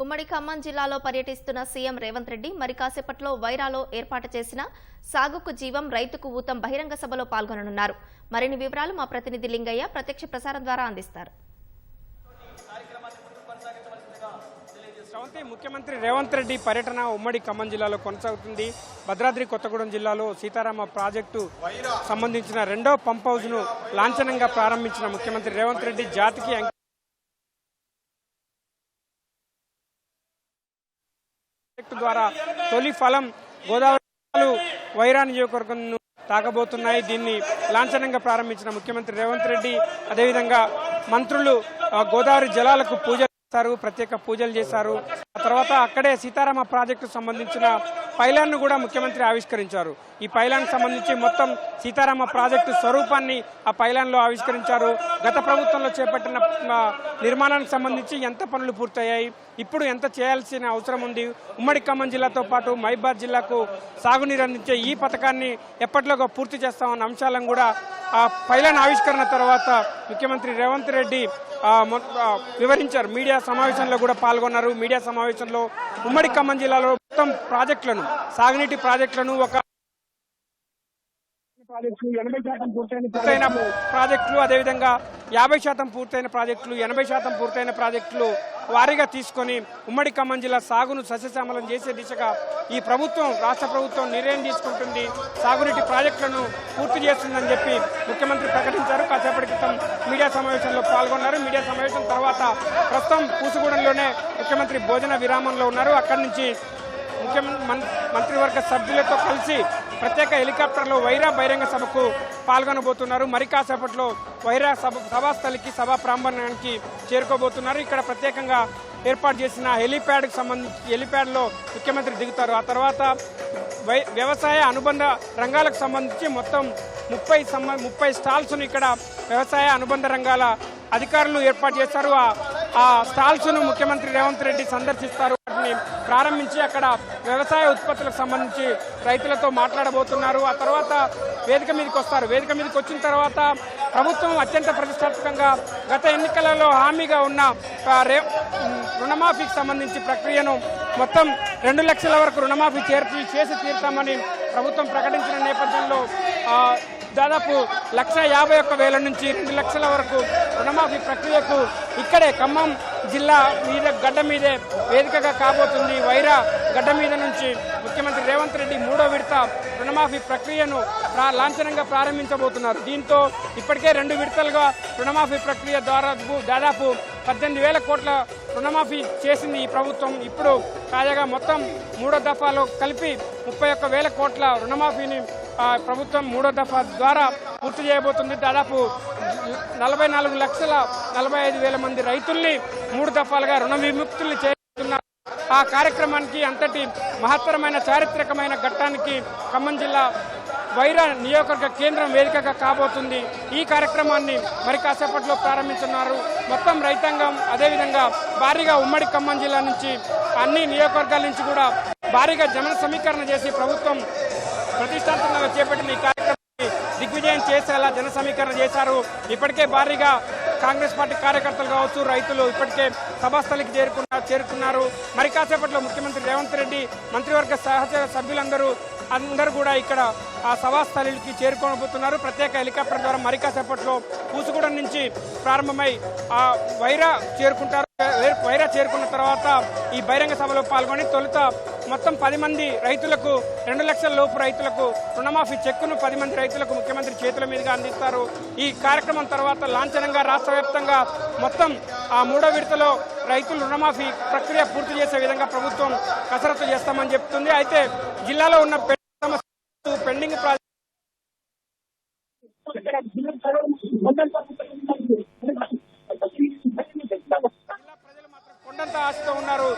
ఉమ్మడి ఖమ్మం జిల్లాలో పర్యటిస్తున్న సీఎం రేవంత్ రెడ్డి మరి కాసేపట్లో వైరాలో ఏర్పాటు చేసిన సాగుకు జీవం రైతుకు ఊతం బహిరంగ సభలో పాల్గొననున్నారు. మరిన్ని వివరాలు మా ప్రతినిధి లింగయ్య ప్రత్యక్ష ప్రసారం ద్వారా అందిస్తారు. శ్రవంతి ముఖ్యమంత్రి రేవంత్ రెడ్డి పర్యటన ఉమ్మడి ఖమ్మం జిల్లాలో కొనసాగుతుంది. భద్రాద్రి కొత్తగూడెం జిల్లాలో సీతారామ ప్రాజెక్టు సంబంధించిన రెండో పంప్ హౌస్ను లాంఛనంగా ప్రారంభించిన ముఖ్యమంత్రి రేవంత్ రెడ్డి జాతికి అంకి- ప్రాజెక్టు ద్వారా తొలి ఫలం గోదావరి వైరా నియోజకవర్గం తాగబోతున్నాయి దీన్ని లాంఛనంగా ప్రారంభించిన ముఖ్యమంత్రి రేవంత్ రెడ్డి అదేవిధంగా మంత్రులు ఆ, గోదావరి జలాలకు పూజ చేశారు ప్రత్యేక పూజలు చేశారు. ఆ తర్వాత అక్కడే సీతారామ ప్రాజెక్టు సంబంధించిన పైలాన్ను కూడా ముఖ్యమంత్రి ఆవిష్కరించారు. ఈ పైలాన్ సంబంధించి మొత్తం సీతారామ ప్రాజెక్టు స్వరూపాన్ని ఆ పైలాన్లో ఆవిష్కరించారు. గత ప్రభుత్వంలో చేపట్టిన నిర్మాణానికి సంబంధించి ఎంత పనులు పూర్తయ్యాయి ఇప్పుడు ఎంత చేయాల్సిన అవసరం ఉంది ఉమ్మడి ఖమ్మం జిల్లాతో పాటు మైబాద్ జిల్లాకు సాగునీరు అందించే ఈ పథకాన్ని ఎప్పటిలోగా పూర్తి చేస్తామన్న అంశాలను కూడా ఆ పైలాన్ ఆవిష్కరణ తర్వాత ముఖ్యమంత్రి రేవంత్ రెడ్డి మొ- వివరించారు. మీడియా సమావేశంలో కూడా పాల్గొన్నారు. మీడియా సమావేశంలో ఉమ్మడి ఖమ్మం జిల్లాలో మొత్తం ప్రాజెక్టులను సాగునీటి ప్రాజెక్టులను ఒక పూర్తయిన ప్రాజెక్టులు. అదేవిధంగా యాభై శాతం పూర్తయిన ప్రాజెక్టులు ఎనభై శాతం పూర్తయిన ప్రాజెక్టులు వారీగా తీసుకొని ఉమ్మడి ఖమ్మం జిల్లా సాగును సస్యశ్యామలం చేసే దిశగా ఈ ప్రభుత్వం రాష్ట్ర ప్రభుత్వం నిర్ణయం తీసుకుంటుంది. సాగునీటి ప్రాజెక్టులను పూర్తి చేస్తుందని చెప్పి ముఖ్యమంత్రి ప్రకటించారు. కాసేపటి క్రితం మీడియా సమావేశంలో పాల్గొన్నారు. మీడియా సమావేశం తర్వాత ప్రస్తుతం పూసుగూడెంలోనే ముఖ్యమంత్రి భోజన విరామంలో ఉన్నారు. అక్కడి నుంచి ముఖ్యమంత్రి మంత్రివర్గ సభ్యులతో కలిసి ప్రత్యేక హెలికాప్టర్లో వైరా బహిరంగ సభకు పాల్గొనబోతున్నారు. మరి కాసేపట్లో వైరా సభ సభాస్థలికి సభా ప్రాంగణానికి చేరుకోబోతున్నారు. ఇక్కడ ప్రత్యేకంగా ఏర్పాటు చేసిన హెలిప్యాడ్కు సంబంధించి హెలిప్యాడ్లో ముఖ్యమంత్రి దిగుతారు. ఆ తర్వాత వై వ్యవసాయ అనుబంధ రంగాలకు సంబంధించి మొత్తం ముప్పై సంబ ముప్పై స్టాల్స్ను ఇక్కడ వ్యవసాయ అనుబంధ రంగాల అధికారులు ఏర్పాటు చేశారు. ఆ- ఆ స్టాల్స్ను ముఖ్యమంత్రి రేవంత్ రెడ్డి సందర్శిస్తారు. వాటిని ప్రారంభించి అక్కడ వ్యవసాయ ఉత్పత్తులకు సంబంధించి రైతులతో మాట్లాడబోతున్నారు. ఆ తర్వాత వేదిక మీదకి వస్తారు. వేదిక మీదకి వచ్చిన తర్వాత ప్రభుత్వం అత్యంత ప్రతిష్టాత్మకంగా గత ఎన్నికలలో హామీగా ఉన్న రే- రుణమాఫీకి సంబంధించి ప్రక్రియను మొత్తం రెండు లక్షల వరకు రుణమాఫీ చేర్చి చేసి తీరుతామని ప్రభుత్వం ప్రకటించిన నేపథ్యంలో దాదాపు లక్ష యాభై ఒక్క వేల నుంచి రెండు లక్షల వరకు రుణమాఫీ ప్రక్రియకు ఇక్కడే ఖమ్మం జిల్లా మీద గడ్డ మీదే వేదికగా కాబోతుంది. వైరా గడ్డ మీద నుంచి ముఖ్యమంత్రి రేవంత్ రెడ్డి మూడో విడత రుణమాఫీ ప్రక్రియను లాంఛనంగా ప్రారంభించబోతున్నారు. దీంతో ఇప్పటికే రెండు విడతలుగా రుణమాఫీ ప్రక్రియ ద్వారా దాదాపు పద్దెనిమిది వేల కోట్ల రుణమాఫీ చేసింది ఈ ప్రభుత్వం. ఇప్పుడు తాజాగా మొత్తం మూడో దఫాలో కలిపి ముప్పై ఒక్క వేల కోట్ల రుణమాఫీని ప్రభుత్వం మూడో దఫా ద్వారా పూర్తి చేయబోతుంది. దాదాపు నలభై నాలుగు లక్షల నలభై ఐదు వేల మంది రైతుల్ని మూడు దఫాలుగా రుణ విముక్తుల్ని చేస్తున్నారు. ఆ కార్యక్రమానికి అంతటి మహత్తరమైన చారిత్రకమైన ఘట్టానికి ఖమ్మం జిల్లా వైరా నియోజకవర్గ కేంద్రం వేదికగా కాబోతుంది. ఈ కార్యక్రమాన్ని మరి కాసేపట్లో ప్రారంభించున్నారు మొత్తం రైతాంగం అదేవిధంగా భారీగా ఉమ్మడి ఖమ్మం జిల్లా నుంచి అన్ని నియోజకవర్గాల నుంచి కూడా భారీగా జన సమీకరణ చేసి ప్రభుత్వం ప్రతిష్టాత్మకంగా చేపట్టిన ఈ కార్యక్రమాన్ని దిగ్విజయం చేసేలా జన సమీకరణ చేశారు. ఇప్పటికే భారీగా కాంగ్రెస్ పార్టీ కార్యకర్తలు కావచ్చు రైతులు ఇప్పటికే సభాస్థలికి చేరుకున్నారు చేరుకున్నారు. మరి కాసేపట్లో ముఖ్యమంత్రి రేవంత్ రెడ్డి మంత్రివర్గ సహచర సభ్యులందరూ అందరూ కూడా ఇక్కడ ఆ సభాస్థలికి చేరుకోబోతున్నారు. ప్రత్యేక హెలికాప్టర్ ద్వారా మరికాసేపట్లో పూసుగూడెం నుంచి ప్రారంభమై ఆ వైరా చేరుకుంటారు. వైరా చేరుకున్న తర్వాత ఈ బహిరంగ సభలో పాల్గొని తొలుత మొత్తం పది మంది రైతులకు రెండు లక్షల లోపు రైతులకు రుణమాఫీ చెక్కును పది మంది రైతులకు ముఖ్యమంత్రి చేతుల మీదుగా అందిస్తారు. ఈ కార్యక్రమం తర్వాత లాంఛనంగా రాష్ట్ర మొత్తం ఆ మూడో విడతలో రైతులు రుణమాఫీ ప్రక్రియ పూర్తి చేసే విధంగా ప్రభుత్వం కసరత్తు చేస్తామని చెప్తుంది. అయితే జిల్లాలో ఉన్న పెండింగ్ ప్రాజెక్ట్ ప్రజలు మాత్రం కొండంత ఆశతో ఉన్నారు.